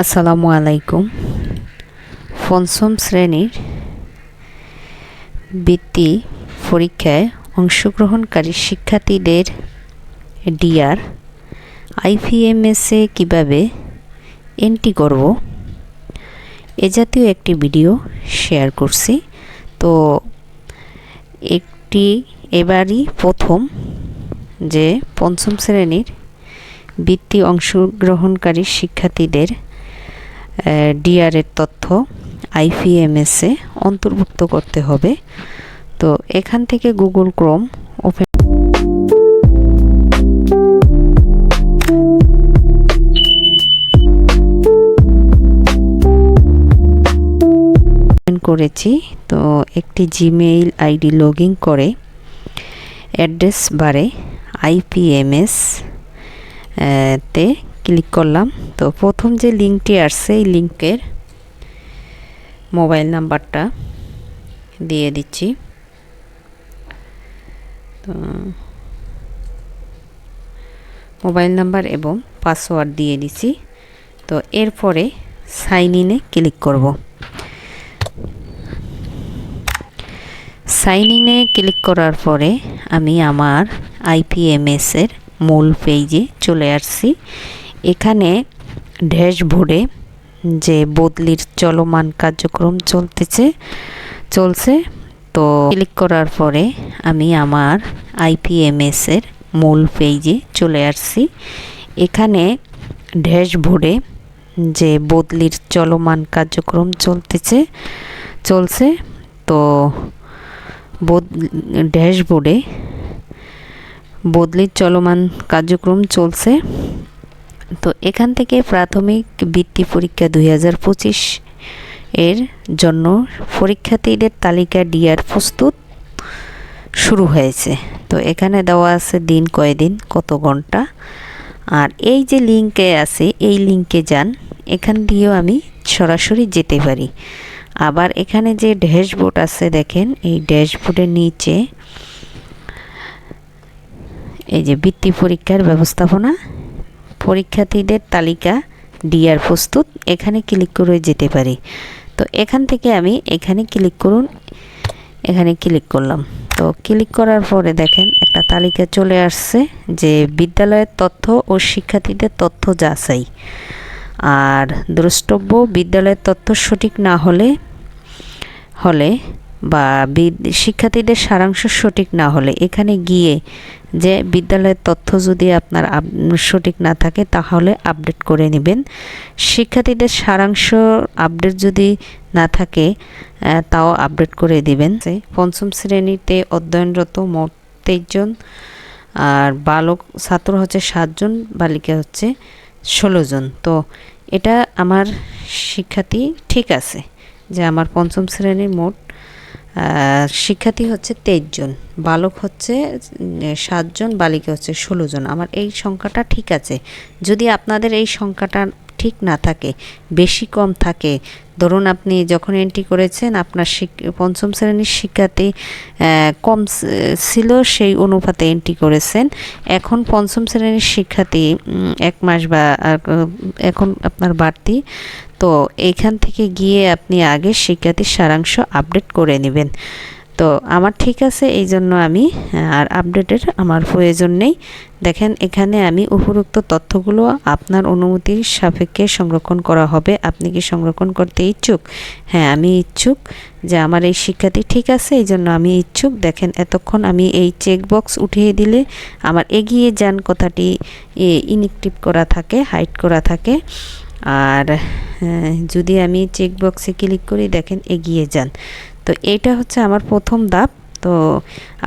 আসসালামু আলাইকুম। পঞ্চম শ্রেণির বৃত্তি পরীক্ষায় অংশগ্রহণকারী শিক্ষার্থীদের ডিআর আইপিএমএসে কীভাবে এন্ট্রি করব, এ জাতীয় একটি ভিডিও শেয়ার করছি। তো একটি এবারই প্রথম যে পঞ্চম শ্রেণির বৃত্তি অংশগ্রহণকারী শিক্ষার্থীদের ডিআরের তথ্য আইপিএমএসে অন্তর্ভুক্ত করতে হবে। তো এখান থেকে গুগল ক্রোম ওপেন করেছি। তো একটি জিমেইল আইডি লগ করে অ্যাড্রেস বারে আইপিএমএস তে ক্লিক করলাম। তো প্রথম যে লিঙ্কটি আসছে, এই লিঙ্কের মোবাইল নাম্বারটা দিয়ে দিচ্ছি। তো মোবাইল নাম্বার এবং পাসওয়ার্ড দিয়ে দিছি তো এরপরে সাইন ইনে ক্লিক করব। সাইন ইনে ক্লিক করার পরে আমি আমার আইপিএমএসের মূল পেজে চলে আসছি। এখানে ড্যাশবোর্ডে যে বদলির চলমান কার্যক্রম চলতেছে, চলছে, তো ক্লিক করার পরে আমি আমার আইপিএমএসের মূল পেজে চলে আসছি। এখানে ড্যাশবোর্ডে যে বদলির চলমান কার্যক্রম চলতেছে, চলছে, তো ড্যাশবোর্ডে বদলির চলমান কার্যক্রম চলছে। তো এখান থেকে প্রাথমিক বৃত্তি পরীক্ষা দুই হাজার পঁচিশ এর জন্য পরীক্ষার্থীদের তালিকা ডিআর প্রস্তুত শুরু হয়েছে। তো এখানে দেওয়া আছে দিন কয়দিন কত ঘণ্টা। আর এই যে লিঙ্কে আছে, এই লিঙ্কে যান, এখান দিয়েও আমি সরাসরি যেতে পারি। আবার এখানে যে ড্যাশবোর্ড আছে দেখেন, এই ড্যাশবোর্ডের নিচে এই যে বৃত্তি পরীক্ষার ব্যবস্থাপনা পরীক্ষার্থীদের তালিকা ডিআর প্রস্তুত, এখানে ক্লিক করে যেতে পারি। তো এখান থেকে আমি এখানে ক্লিক করুন, এখানে ক্লিক করলাম। তো ক্লিক করার পরে দেখেন একটা তালিকা চলে আসছে যে বিদ্যালয়ের তথ্য ও শিক্ষার্থীদের তথ্য যাচাই। আর দ্রষ্টব্য, বিদ্যালয়ের তথ্য সঠিক না হলে হলে বা শিক্ষার্থীদের সারাংশ সঠিক না হলে এখানে গিয়ে যে বিদ্যালয়ের তথ্য যদি আপনার সঠিক না থাকে তাহলে আপডেট করে নেবেন। শিক্ষার্থীদের সারাংশ আপডেট যদি না থাকে তাও আপডেট করে দিবেন। পঞ্চম শ্রেণীতে অধ্যয়নরত মোট তেইশ জন, আর বালক ছাত্র হচ্ছে সাতজন বালিকা হচ্ছে ষোলো জন। তো এটা আমার শিক্ষার্থী ঠিক আছে যে আমার পঞ্চম শ্রেণির মোট শিক্ষার্থী হচ্ছে তেইশ জন, বালক হচ্ছে সাতজন বালিকা হচ্ছে ষোলো জন। আমার এই সংখ্যাটা ঠিক আছে। যদি আপনাদের এই সংখ্যাটা ঠিক না থাকে, বেশি কম থাকে, ধরুন আপনি যখন এন্ট্রি করেছেন, আপনার পঞ্চম শ্রেণির শিক্ষার্থী কম ছিল, সেই অনুপাতে এন্ট্রি করেছেন। এখন পঞ্চম শ্রেণির শিক্ষার্থী এক মাস বা এখন আপনার বাড়তি তো এইখান থেকে গিয়ে আপনি আগে শিক্ষার্থীর সারাংশ আপডেট করে নেবেন। তো আমার ঠিক আছে, এই জন্য আমি আর আপডেটের আমার প্রয়োজন নেই। দেখেন, এখানে আমি উপরোক্ত তথ্যগুলো আপনার অনুমতির সাপেক্ষে সংরক্ষণ করা হবে। আপনি কি সংরক্ষণ করতে ইচ্ছুক? হ্যাঁ আমি ইচ্ছুক যে আমার এই শিক্ষার্থী ঠিক আছে, এই জন্য আমি ইচ্ছুক। দেখেন, এতক্ষণ আমি এই চেকবক্স উঠিয়ে দিলে আমার এগিয়ে যান কথাটি ইনএক্টিভ করা থাকে হাইড করা থাকে। আর যদি আমি চেকবক্সে ক্লিক করি, দেখেন এগিয়ে যান। তো এইটা হচ্ছে আমার প্রথম ধাপ। তো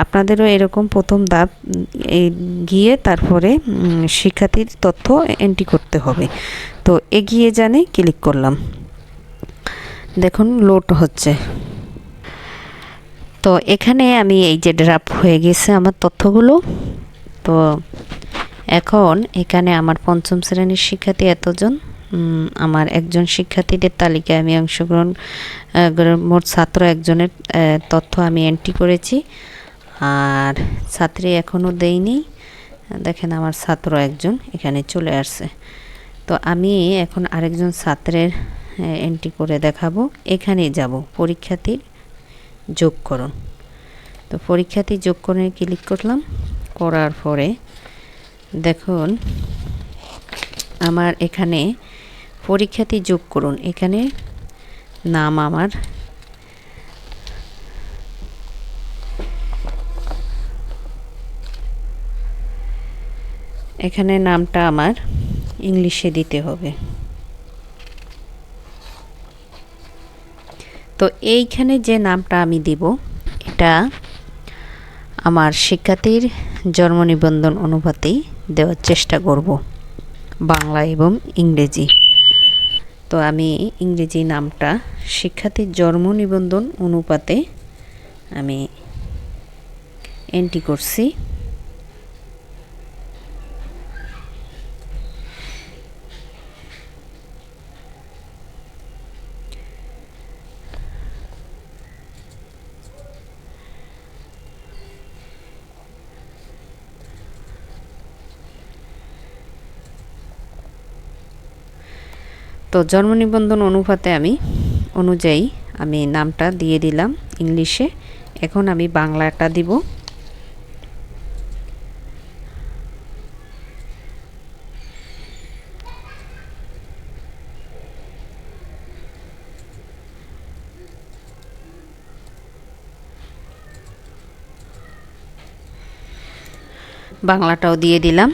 আপনাদেরও এরকম প্রথম ধাপ গিয়ে তারপরে শিক্ষার্থীর তথ্য এন্ট্রি করতে হবে। তো এগিয়ে জানে ক্লিক করলাম। দেখুন লোড হচ্ছে। তো এখানে আমি এই যে ড্রাফট হয়ে গেছে আমার তথ্যগুলো। তো এখন এখানে আমার পঞ্চম শ্রেণির শিক্ষার্থী এতজন। আমার একজন শিক্ষার্থীদের তালিকায় আমি অংশগ্রহণ মোট ছাত্র একজনের তথ্য আমি এন্ট্রি করেছি। আর ছাত্রী এখনও দেয়নি। দেখেন আমার ছাত্র একজন এখানে চলে আসছে। তো আমি এখন আরেকজন ছাত্রের এন্ট্রি করে দেখাবো। এখানে যাব পরীক্ষার্থীর যোগকরণ তো পরীক্ষার্থী যোগকরণে ক্লিক করলাম। করার পরে দেখুন, আমার এখানে পরীক্ষার্থী যোগ করুন। এখানে নাম আমার। এখানে নামটা আমার। ইংলিশে দিতে হবে। তো এইখানে যে নামটা আমি দিব, এটা আমার শিক্ষার্থীর জন্ম নিবন্ধন অনুপাতেই দেওয়ার চেষ্টা করব, বাংলা এবং ইংরেজি। তো আমি ইংরেজি নামটা শিক্ষার্থীর জন্ম নিবন্ধন অনুপাতে আমি এন্ট্রি করছি। তো জন্ম নিবন্ধন অনুপাতে আমি অনুযায়ী আমি নামটা দিয়ে দিলাম ইংলিশে। এখন আমি বাংলাটা দিব। বাংলাটাও দিয়ে দিলাম।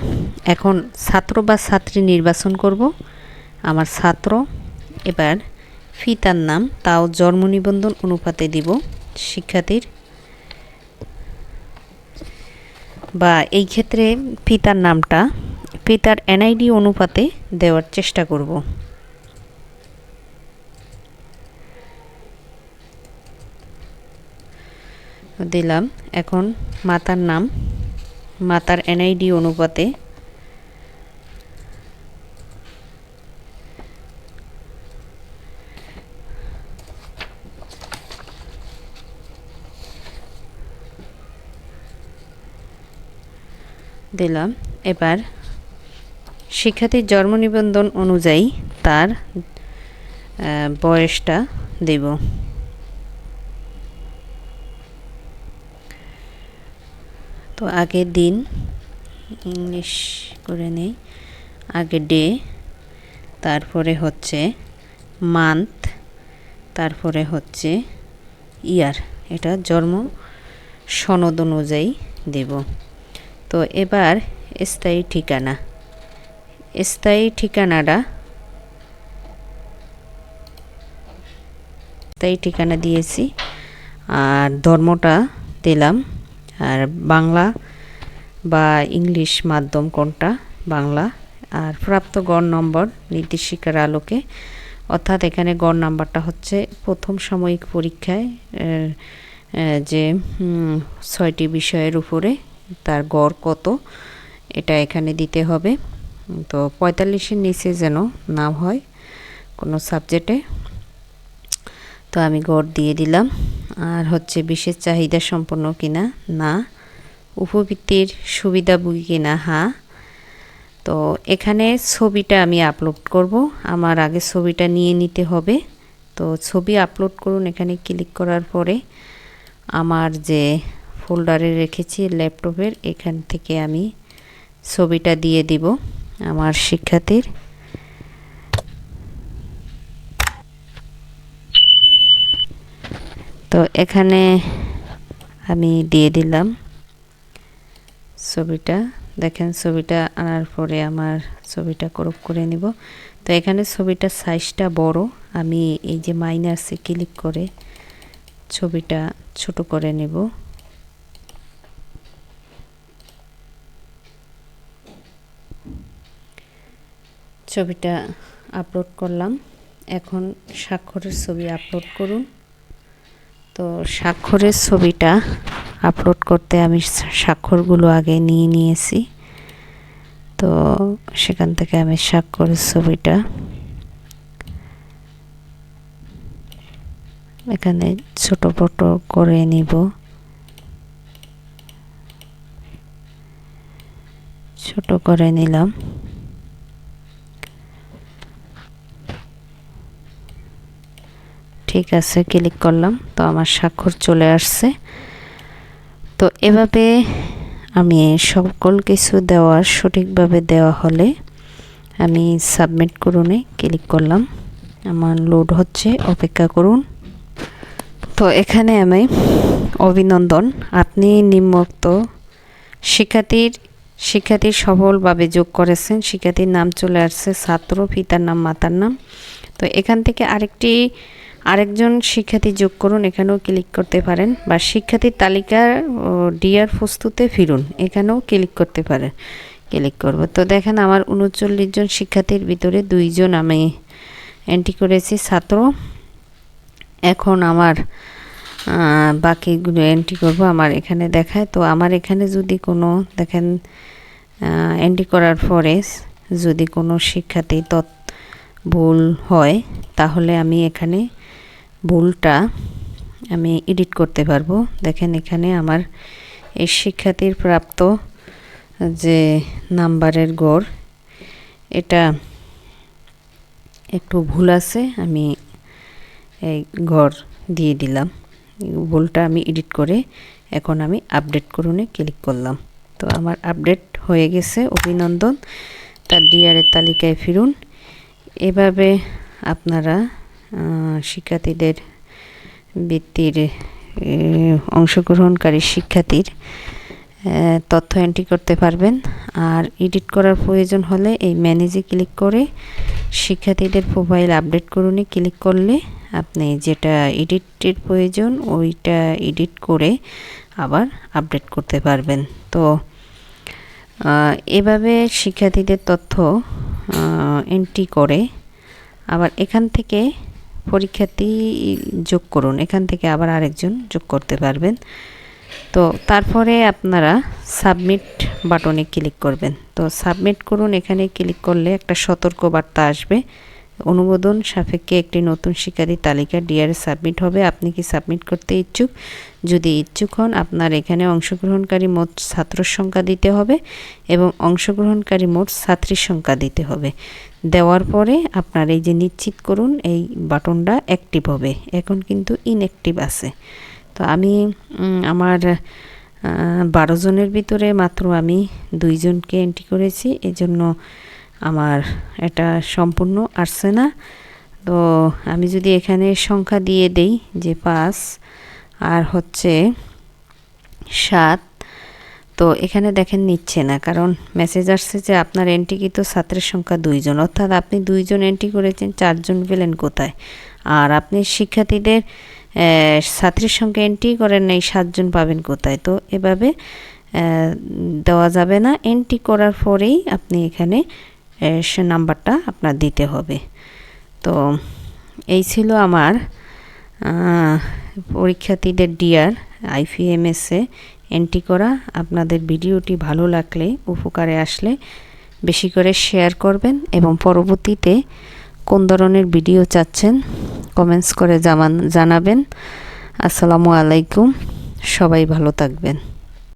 এখন ছাত্র বা ছাত্রী নির্বাচন করব। আমার ছাত্র। এবার ফিতার নাম, তাও জন্ম নিবন্ধন অনুপাতে দিব শিক্ষার্থীর। বা এই ক্ষেত্রে পিতার নামটা পিতার এনআইডি অনুপাতে দেওয়ার চেষ্টা করব। দিলাম, এখন মাতার নাম, মাতার এনআইডি অনুপাতে দিলাম। এবার শিক্ষার্থীর জন্ম নিবন্ধন অনুযায়ী তার বয়সটা দেব। তো আগের দিন ইংলিশ করে নেই, আগে ডে, তারপরে হচ্ছে মান্থ, তারপরে হচ্ছে ইয়ার। এটা জন্ম সনদ অনুযায়ী দেব। তো এবার স্থায়ী ঠিকানা। স্থায়ী ঠিকানাটা স্থায়ী ঠিকানা দিয়েছি। আর ধর্মটা দিলাম। আর বাংলা বা ইংলিশ মাধ্যম কোনটা? বাংলা। আর প্রাপ্ত গড় নম্বর, নির্দেশিকার আলোকে। অর্থাৎ এখানে গড় নাম্বারটা হচ্ছে প্রথম সাময়িক পরীক্ষায় যে ছয়টি বিষয়ের উপরে তার গড় কত? এটা এখানে দিতে হবে। তো পঁয়তাল্লিশের নিচে যেন না হয় কোনো সাবজেক্টে। তো আমি গড় দিয়ে দিলাম। আর হচ্ছে বিশেষ চাহিদা সম্পন্ন কিনা? না। উপবৃত্তির সুবিধাভোগী কিনা? হ্যাঁ তো এখানে ছবিটা আমি আপলোড করব। আমার আগে ছবিটা নিয়ে নিতে হবে। তো ছবি আপলোড করুন এখানে ক্লিক করার পরে। আমার যে ফোল্ডারে রেখেছি ল্যাপটপের, এখান থেকে আমি ছবিটা দিয়ে দিব আমার শিক্ষার্থীর। তো এখানে আমি দিয়ে দিলাম ছবিটা। দেখেন ছবিটা আনার পরে আমার ছবিটা ক্রপ করে নিব। তো এখানে ছবিটা সাইজটা বড়, আমি এই যে মাইনাসে ক্লিক করে ছবিটা ছোট করে নেব। ছবিটা আপলোড করলাম। এখন স্বাক্ষরের ছবি আপলোড করুন। তো স্বাক্ষরের ছবিটা আপলোড করতে আমি স্বাক্ষরগুলো আগে নিয়ে নিয়েছি। তো সেখান থেকে আমি স্বাক্ষরের ছবিটা এখানে ছোট ফটো করে নিব। ছোট করে নিলাম। ঠিক আছে, ক্লিক করলাম, তো আমার স্বাক্ষর চলে আসছে। তো এভাবে আমি সকল কিছু দেওয়ার সঠিকভাবে দেওয়া হলে আমি সাবমিট করুনে ক্লিক করলাম। আমার লোড হচ্ছে, অপেক্ষা করুন। তো এখানে আমি অভিনন্দন, আপনি নিম্নোক্ত শিক্ষার্থীর শিক্ষার্থীর সফলভাবে যোগ করেছেন। শিক্ষার্থীর নাম চলে আসছে, ছাত্র, পিতার নাম, মাতার নাম। তো এখান থেকে আরেকটি আরেকজন শিক্ষার্থী যোগ করুন, এখানেও ক্লিক করতে পারেন বা শিক্ষার্থীর তালিকার ডিআর প্রস্তুতে ফিরুন, এখানেও ক্লিক করতে পারেন ক্লিক করব। তো দেখেন আমার উনচল্লিশ জন শিক্ষার্থীর ভিতরে দুইজন আমি এন্ট্রি করেছি, ছাত্র। এখন আমার বাকিগুলো এন্ট্রি করব, আমার এখানে দেখায়। তো আমার এখানে যদি কোনো, দেখেন এন্ট্রি করার পরে যদি কোনো শিক্ষার্থী তৎ ভুল হয়, তাহলে আমি এখানে ভুলটা আমি এডিট করতে পারব। দেখেন এখানে আমার এই শিক্ষার্থীর প্রাপ্ত যে নাম্বারের গড়, এটা একটু ভুল আছে, আমি এই ঘর দিয়ে দিলাম। ভুলটা আমি এডিট করে এখন আমি আপডেট করুনে ক্লিক করলাম। তো আমার আপডেট হয়ে গেছে, অভিনন্দন। তার ডিআরের তালিকায় ফিরুন। এভাবে আপনারা শিক্ষার্থীদের বৃত্তির অংশগ্রহণকারী শিক্ষার্থীর তথ্য এন্ট্রি করতে পারবেন। আর এডিট করার প্রয়োজন হলে এই ম্যানেজে ক্লিক করে শিক্ষার্থীদের প্রোফাইল আপডেট করুনে ক্লিক করলে আপনি যেটা এডিটের প্রয়োজন ওইটা এডিট করে আবার আপডেট করতে পারবেন। তো এভাবে শিক্ষার্থীদের তথ্য এন্ট্রি করে আবার এখান থেকে পরীক্ষার্থী যোগ করুন। এখান থেকে আবার আরেকজন যোগ করতে পারবেন। তো তারপরে আপনারা সাবমিট বাটনে ক্লিক করবেন। তো সাবমিট করুন, এখানে ক্লিক করলে একটা সতর্ক বার্তা আসবে। অনুমোদন সাপেক্ষে একটি নতুন শিক্ষার্থী তালিকা ডিআরএ সাবমিট হবে। আপনি কি সাবমিট করতে ইচ্ছুক? যদি ইচ্ছুক হন, আপনার এখানে অংশগ্রহণকারী মোট ছাত্র সংখ্যা দিতে হবে এবং অংশগ্রহণকারী মোট ছাত্রীর সংখ্যা দিতে হবে। দেওয়ার পরে আপনার এই যে নিশ্চিত করুন, এই বাটনটা অ্যাক্টিভ হবে। এখন কিন্তু ইনঅ্যাক্টিভ আছে। তো আমি আমার বারো জনের ভিতরে মাত্র আমি দুইজনকে এন্ট্রি করেছি। এজন্য আমার এটা সম্পূর্ণ আসছে না। তো আমি যদি এখানে সংখ্যা দিয়ে দেই যে পাঁচ, আর হচ্ছে সাত, তো এখানে দেখেন নিচ্ছে না, কারণ মেসেজ আসছে যে আপনার এন্ট্রিকৃত ছাত্রের সংখ্যা দুইজন, অর্থাৎ আপনি দুইজন এন্ট্রি করেছেন, চারজন পেলেন কোথায়? আর আপনি শিক্ষার্থীদের ছাত্রীর সংখ্যা এন্ট্রি করেন এই সাতজন পাবেন কোথায়? তো এভাবে দেওয়া যাবে না। এন্ট্রি করার পরেই আপনি এখানে সে নাম্বারটা আপনার দিতে হবে। তো এই ছিল আমার পরীক্ষার্থীদের ডিআর আইপিএমএসে এন্ট্রি করা। আপনাদের ভিডিওটি ভালো লাগলে, উপকারে আসলে বেশি করে শেয়ার করবেন এবং পরবর্তীতে কোন ধরনের ভিডিও চাচ্ছেন কমেন্টস করে জানাবেন। আসসালামু আলাইকুম, সবাই ভালো থাকবেন।